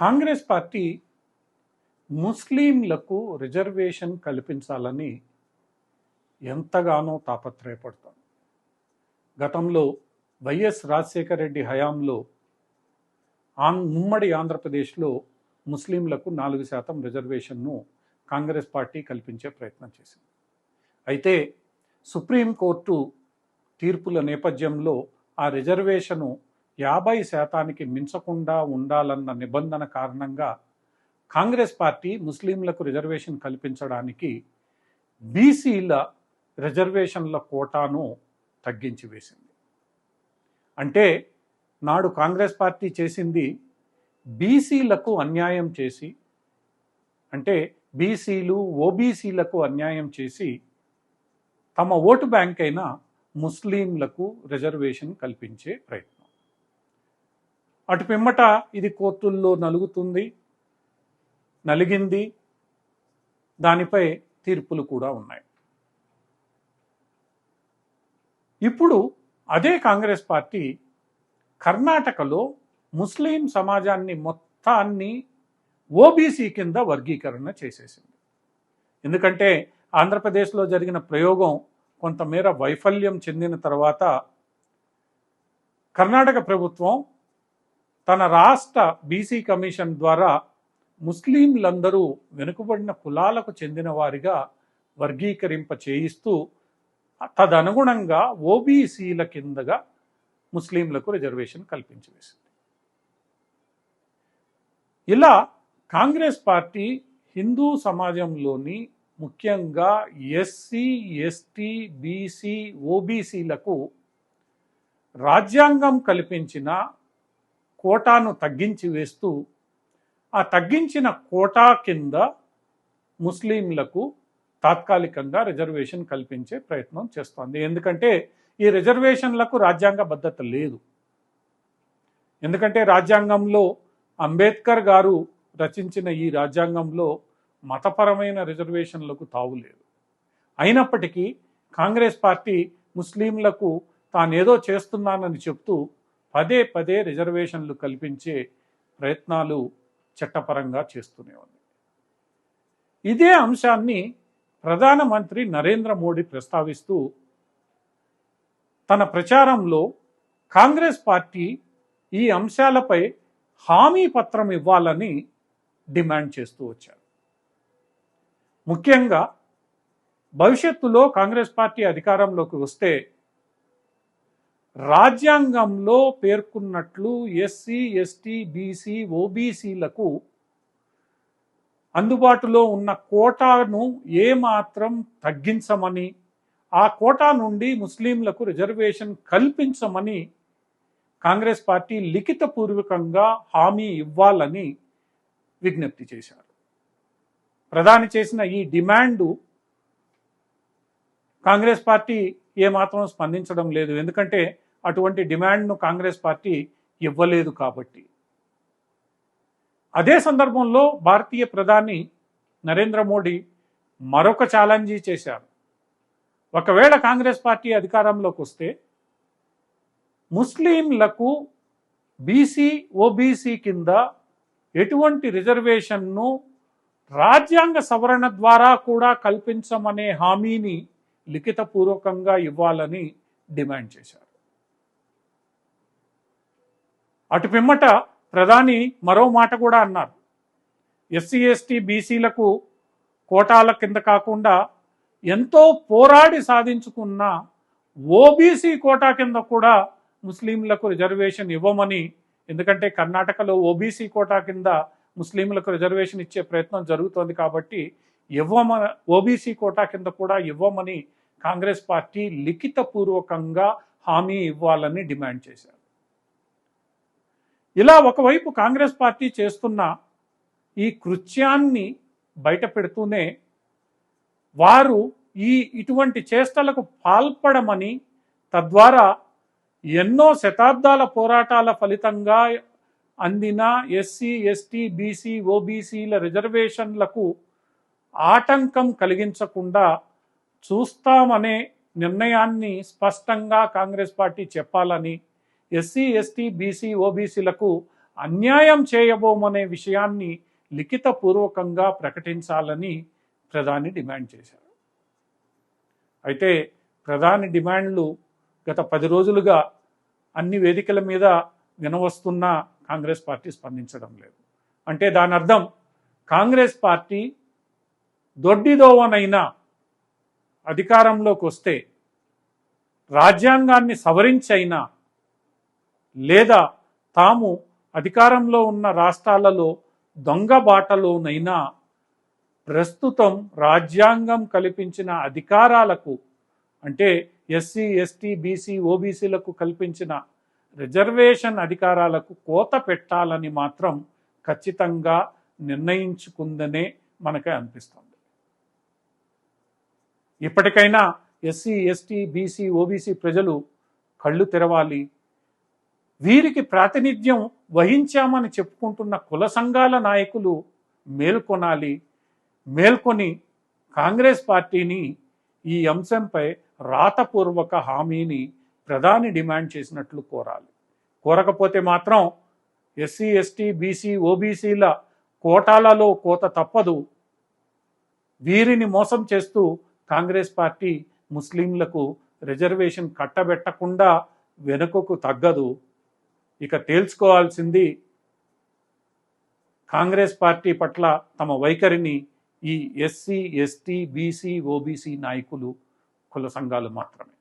Congress party ముస్లింలకు reservation కల్పించాలని ఎంతగానో తాపత్రయపడతాం గతంలో వైఎస్ రాజశేఖర రెడ్డి హయాంలో ఆన్ ఉమ్మడి ఆంధ్రప్రదేశ్లో ముస్లింలకు నాలుగు శాతం రిజర్వేషన్ను కాంగ్రెస్ పార్టీ కల్పించే ప్రయత్నం చేసింది. అయితే సుప్రీంకోర్టు తీర్పుల నేపథ్యంలో ఆ రిజర్వేషను యాభై శాతానికి మించకుండా ఉండాలన్న నిబంధన కారణంగా కాంగ్రెస్ పార్టీ ముస్లింలకు రిజర్వేషన్ కల్పించడానికి బీసీల రిజర్వేషన్ల కోటాను తగ్గించి వేసింది. అంటే నాడు కాంగ్రెస్ పార్టీ చేసింది బీసీలకు అన్యాయం చేసి అంటే బీసీలు ఓబీసీలకు అన్యాయం చేసి తమ ఓటు బ్యాంక్ అయిన ముస్లింలకు రిజర్వేషన్ కల్పించే ప్రయత్నం. అటు పిమ్మట ఇది కోర్టుల్లో నలుగుతుంది నలిగింది దానిపై తీర్పులు కూడా ఉన్నాయి. ఇప్పుడు అదే కాంగ్రెస్ పార్టీ కర్ణాటకలో ముస్లిం సమాజాన్ని మొత్తాన్ని ఓబీసీ కింద వర్గీకరణ చేసేసింది. ఎందుకంటే ఆంధ్రప్రదేశ్లో జరిగిన ప్రయోగం కొంతమేర వైఫల్యం చెందిన తర్వాత కర్ణాటక ప్రభుత్వం తన రాష్ట్ర బీసీ కమిషన్ ద్వారా ముస్లింలందరూ వెనుకబడిన కులాలకు చెందిన వారిగా వర్గీకరింప చేయిస్తూ తదనుగుణంగా ఓబీసీల కిందగా ముస్లింలకు రిజర్వేషన్ కల్పించి వేసింది. ఇలా కాంగ్రెస్ పార్టీ హిందూ సమాజంలోని ముఖ్యంగా ఎస్సీ ఎస్టీ బీసీ ఓబీసీలకు రాజ్యాంగం కల్పించిన కోటాను తగ్గించి వేస్తూ ఆ తగ్గించిన కోటా కింద ముస్లింలకు తాత్కాలికంగా రిజర్వేషన్ కల్పించే ప్రయత్నం చేస్తోంది. ఎందుకంటే ఈ రిజర్వేషన్లకు రాజ్యాంగ భద్రత లేదు. ఎందుకంటే రాజ్యాంగంలో అంబేద్కర్ గారు రచించిన ఈ రాజ్యాంగంలో మతపరమైన రిజర్వేషన్లకు తావు లేదు. అయినప్పటికీ కాంగ్రెస్ పార్టీ ముస్లింలకు తానేదో చేస్తున్నానని చెప్తూ పదే పదే రిజర్వేషన్లు కల్పించే ప్రయత్నాలు చట్టపరంగా చేస్తూనే ఉంది. ఇదే అంశాన్ని ప్రధానమంత్రి నరేంద్ర మోడీ ప్రస్తావిస్తూ తన ప్రచారంలో కాంగ్రెస్ పార్టీ ఈ అంశాలపై హామీ పత్రం ఇవ్వాలని డిమాండ్ చేస్తూ వచ్చారు. ముఖ్యంగా భవిష్యత్తులో కాంగ్రెస్ పార్టీ అధికారంలోకి వస్తే రాజ్యాంగంలో పేర్కొన్నట్లు ఎస్సీ ఎస్టీ బీసీ ఓబీసీలకు అందుబాటులో ఉన్న కోటాను ఏమాత్రం తగ్గించమని ఆ కోటా నుండి ముస్లింలకు రిజర్వేషన్ కల్పించమని కాంగ్రెస్ పార్టీ లిఖితపూర్వకంగా హామీ ఇవ్వాలని విజ్ఞప్తి చేశారు. ప్రధాని చేసిన ఈ డిమాండు కాంగ్రెస్ పార్టీ ఏమాత్రం స్పందించడం లేదు. ఎందుకంటే అటువంటి డిమాండ్ను కాంగ్రెస్ పార్టీ ఇవ్వలేదు కాబట్టి. అదే సందర్భంలో భారతీయ ప్రధాని నరేంద్ర మోడీ మరొక ఛాలెంజీ చేశారు. ఒకవేళ కాంగ్రెస్ పార్టీ అధికారంలోకి వస్తే ముస్లింలకు బీసీ ఓబీసీ కింద ఎటువంటి రిజర్వేషన్ను రాజ్యాంగ సవరణ ద్వారా కూడా కల్పించమనే హామీని లిఖితపూర్వకంగా ఇవ్వాలని డిమాండ్ చేశారు. అటు పిమ్మట ప్రధాని మరో మాట కూడా అన్నారు. ఎస్సీ ఎస్టీ బీసీలకు కోటాల కింద కాకుండా ఎంతో పోరాడి సాధించుకున్న ఓబీసీ కోటా కింద కూడా ముస్లింలకు రిజర్వేషన్ ఇవ్వమని ఎందుకంటే కర్ణాటకలో ఓబీసీ కోటా కింద ముస్లింలకు రిజర్వేషన్ ఇచ్చే ప్రయత్నం జరుగుతోంది కాబట్టి ఇవ్వమ ఓబీసీ కోటా కింద కూడా ఇవ్వమని కాంగ్రెస్ పార్టీ లిఖితపూర్వకంగా హామీ ఇవ్వాలని డిమాండ్ చేశారు. ఇలా ఒకవైపు కాంగ్రెస్ పార్టీ చేస్తున్న ఈ కృత్యాన్ని బయట పెడుతూనే వారు ఈ ఇటువంటి చేష్టలకు పాల్పడమని తద్వారా ఎన్నో శతాబ్దాల పోరాటాల ఫలితంగా అందిన ఎస్సీ ఎస్టీ బీసీ ఓబీసీల రిజర్వేషన్లకు ఆటంకం కలిగించకుండా చూస్తామనే నిర్ణయాన్ని స్పష్టంగా కాంగ్రెస్ పార్టీ చెప్పాలని ఎస్సీ ఎస్టీ బీసీ ఓబీసీలకు అన్యాయం చేయబోమనే విషయాన్ని లిఖితపూర్వకంగా ప్రకటించాలని ప్రధాని డిమాండ్ చేశారు. అయితే ప్రధాని డిమాండ్లు గత పది రోజులుగా అన్ని వేదికల మీద వినవస్తున్న కాంగ్రెస్ పార్టీ స్పందించడం లేదు. అంటే దాని అర్థం కాంగ్రెస్ పార్టీ దొడ్డిదోవనైనా అధికారంలోకి వస్తే రాజ్యాంగాన్ని సవరించైనా లేదా తాము అధికారంలో ఉన్న రాష్ట్రాలలో దొంగ బాటలోనైనా ప్రస్తుతం రాజ్యాంగం కల్పించిన అధికారాలకు అంటే ఎస్సీ ఎస్టీ బీసీ ఓబీసీలకు కల్పించిన రిజర్వేషన్ అధికారాలకు కోత పెట్టాలని మాత్రం ఖచ్చితంగా నిర్ణయించుకుందనే మనకు అనిపిస్తుంది. ఇప్పటికైనా ఎస్సీ ఎస్టీ బీసీ ఓబీసీ ప్రజలు కళ్ళు తెరవాలి. వీరికి ప్రాతినిధ్యం వహించామని చెప్పుకుంటున్న కుల సంఘాల నాయకులు మేల్కొనాలి. మేల్కొని కాంగ్రెస్ పార్టీని ఈ అంశంపై రాతపూర్వక హామీని ప్రధాని డిమాండ్ చేసినట్లు కోరాలి. కోరకపోతే మాత్రం ఎస్సీ ఎస్టీ బీసీ ఓబీసీల కోటాలలో కోత తప్పదు. వీరిని మోసం చేస్తూ కాంగ్రెస్ పార్టీ ముస్లింలకు రిజర్వేషన్ కట్టబెట్టకుండా వెనుకకు తగ్గదు. ఇక తేల్చుకోవాల్సింది కాంగ్రెస్ పార్టీ పట్ల తమ వైఖరిని ఈ ఎస్సీ ఎస్టీ బీసీ ఓబీసీ నాయకులు కుల సంఘాలు మాత్రమే.